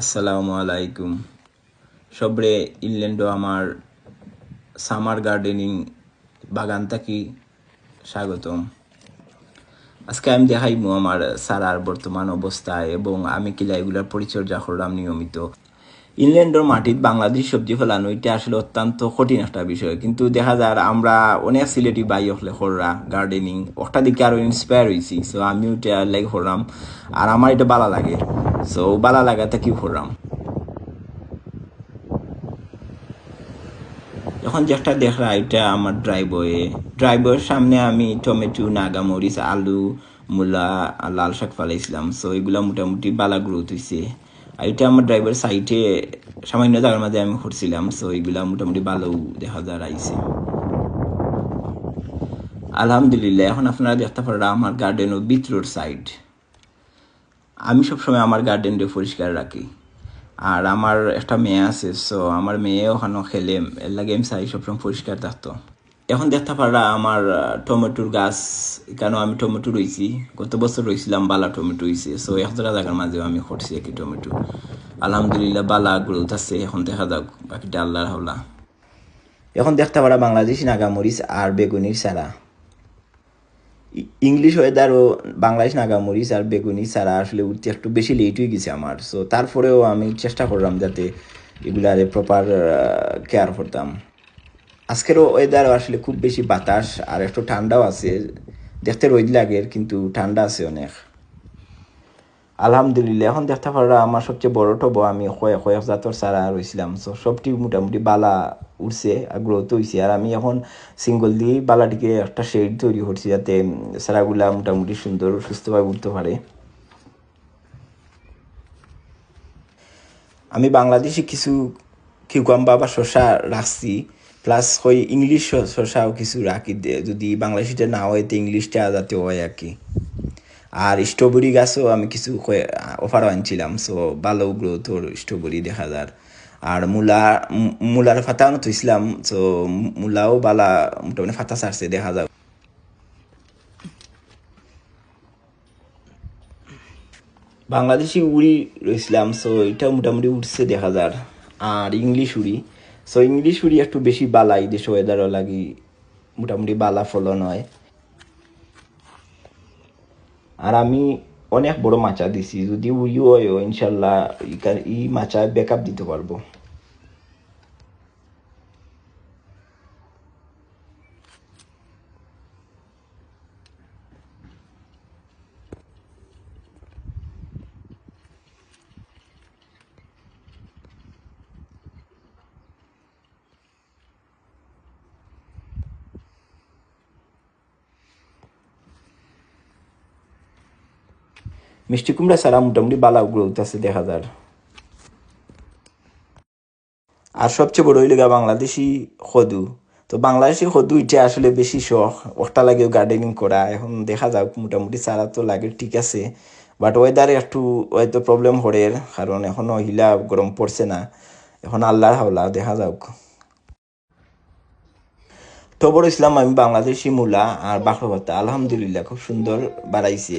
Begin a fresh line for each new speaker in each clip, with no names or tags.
আসসালামু আলাইকুম সবরে ইংল্যান্ডও আমার সামার গার্ডেনিং বাগান থাকি স্বাগতম। আজকে আমি দেখাইমু আমার সারার বর্তমান অবস্থা এবং আমি কিলা এগুলার পরিচর্যা করলাম নিয়মিত। ইংল্যান্ডের মাটিত বাংলাদেশ সবজি ফেলানো এটা আসলে অত্যন্ত কঠিন একটা বিষয়। কিন্তু দেখা যায় আমরা অনেক সিলেটি বাই হলে কররা গার্ডেনিং ওটা দিকে আরও ইন্সপায়ার হয়েছি সো আমিও এটা লাইক করলাম। আর আমার এটা ভালো লাগে। সো ভালো লাগাতে কি করলাম এখন যেটা দেখরা এটা আমার ড্রাইবয়ে ড্রাইবয়ের সামনে আমি টমেটো নাগামরিচ, আলু, মূলা, লাল শাক ফালাইছিলাম। সো এগুলা মোটামুটি বালা গ্রোথ হয়েছে আর এটা আমার ড্রাইভার সাইটে সামান্য জায়গার মাঝে আমি করছিলাম সো এগুলা মোটামুটি ভালো দেখা যায়, আইছে। আলহামদুলিল্লাহ, এখন আপনারা দেখতে পারা আমার গার্ডেন ও বিথরোড সাইড আমি সবসময় আমার গার্ডেনটা পরিষ্কার রাখি। আর আমার একটা মেয়ে আছে সো আমার মেয়ে ওখানে খেলে, এর লাগে আমি চাই সবসময় পরিষ্কার থাকতো। এখন দেখতে পারা আমার টমেটোর গাছ, কেন আমি টমেটো রয়েছি গত বছর রয়েছিলাম বালা টমেটো হয়েছে সো হাজার জায়গার মাঝেও আমি করছি একই টমেটো। আলহামদুলিল্লাহ বালা গ্রোথ আছে, এখন দেখা যাক, বাকিটা আল্লাহর হাওলা। এখন দেখতে পারা বাংলাদেশি নাগামরিচ আর বেগুনির ই- ইংলিশ ওয়েদার ও বাংলাদেশ নাগামরিচ আর বেগুনি ছাড়া আসলে উঠতে একটু বেশি লেট হয়ে গেছে আমার। সো তারপরেও আমি চেষ্টা করলাম যাতে এগুলারে প্রপার কেয়ার করতাম। আজকেরও ওয়েদার আসলে খুব বেশি বাতাস আর একটু ঠান্ডাও আছে। দেখতে রোদ লাগে, কিন্তু ঠান্ডা আছে অনেক। আলহামদুলিল্লাহ, এখন দেখতে পারা আমার সবচেয়ে বড় টব আমি কয়েক কয়েক জাতর সারা রয়েছিলাম সো সবটি মোটামুটি বালা উঠছে গ্রোথ হয়েছে আর আমি এখন সিঙ্গল দিয়ে বালাটিকে একটা শেড তৈরি করছি যাতে সারাগুলা মোটামুটি সুন্দর, সুস্থভাবে উঠতে পারে। আমি বাংলাদেশি কিছু কিউকাম্বা বা শসা রাখছি প্লাস ওই ইংলিশ শসাও কিছু রাখি যদি বাংলাদেশিটা না হয়, তো ইংলিশটা যাতে হয় আর কি। আর স্ট্রবেরি গাছও আমি কিছু অফারও আনছিলাম সো ভালো গ্রোথ ওর স্ট্রবেরি দেখা যার। আর মূলা মূলার ফাতাও থইছিলাম সো মূলাও বালা মোটামুটি ফাতা ছাড়ছে, দেখা যায় বাংলাদেশি উড়ি রয়েছিলাম সো এটা মোটামুটি উঠছে দেখা যার। আর ইংলিশ উড়ি সো ইংলিশ উড়ি একটু বেশি বালা এই দেশে ওয়েদারও লাগি, মোটামুটি বালা ফলন হয়। আর আমি অনেক বড় মাচা দিছি যদি উইও হয় ইনশাল্লাহ ই- মাচা ব্যাক আপ দিতে পারব মিষ্টি কুমড়া ছাড়া মোটামুটি বালা গ্রোথ দেখা যার। আর সবচেয়ে বড় হইলে বাংলাদেশি সদু তো বাংলাদেশি সদু এটা আসলে বেশি শখ। ওটা লাগেও গার্ডেনিং করা। এখন দেখা যাক, মোটামুটি চারা তো লাগে, ঠিক আছে। বাট ওয়েদারে একটু, হয়তো প্রবলেম হরে কারণ এখন হিলা গরম পড়ছে না। এখন আল্লাহর হাওলা, দেখা যাক। তবর ইসলাম, আমি বাংলাদেশি মূলা আর বাকরভাতা আলহামদুলিল্লাহ, খুব সুন্দর বাড়াইছে।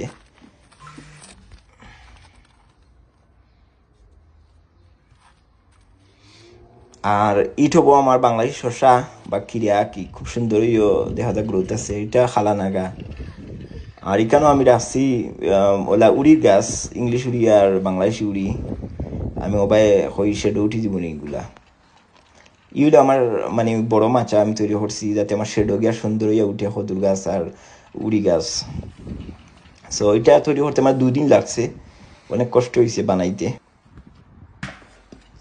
আর ইট হব আমার বাংলাদেশ শসা, বা কিরিয়া কি খুব সুন্দরইও দেখা যায় গ্রোথ আছে, এটা খালা নাগা। আর এখানেও আমি রাখছি ওলা উড়ির গাছ, ইংলিশ উড়ি আর বাংলাদেশি উড়ি। আমি ওবাই হই শেডো উঠি দিব এইগুলা ইউলা আমার মানে বড় মাচা আমি তৈরি করছি যাতে আমার শেডো গিয়া সুন্দর হইয়া উঠে হদুর গাছ আর উড়ি গাছ। সো এটা তৈরি করতে আমার দুদিন লাগছে, অনেক কষ্ট হয়েছে বানাইতে।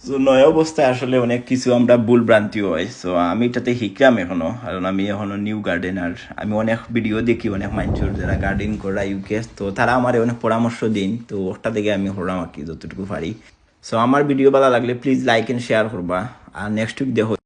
তো নয় অবস্থায় আসলে অনেক কিছু আমরা ভুল ভ্রান্তি হয়। সো আমি এটাতে শিখলাম এখনও। কারণ আমি এখনও নিউ গার্ডেনার আমি অনেক ভিডিও দেখি, অনেক মানুষের যারা গার্ডেন করা ইউকে তো তারা আমার অনেক পরামর্শ দিন। তো ওটা থেকে আমি হরাম আর কি, যতটুকু পারি। সো আমার ভিডিও ভালো লাগলে প্লিজ লাইক এন্ড শেয়ার করবা। আর নেক্সট উইক দেখো।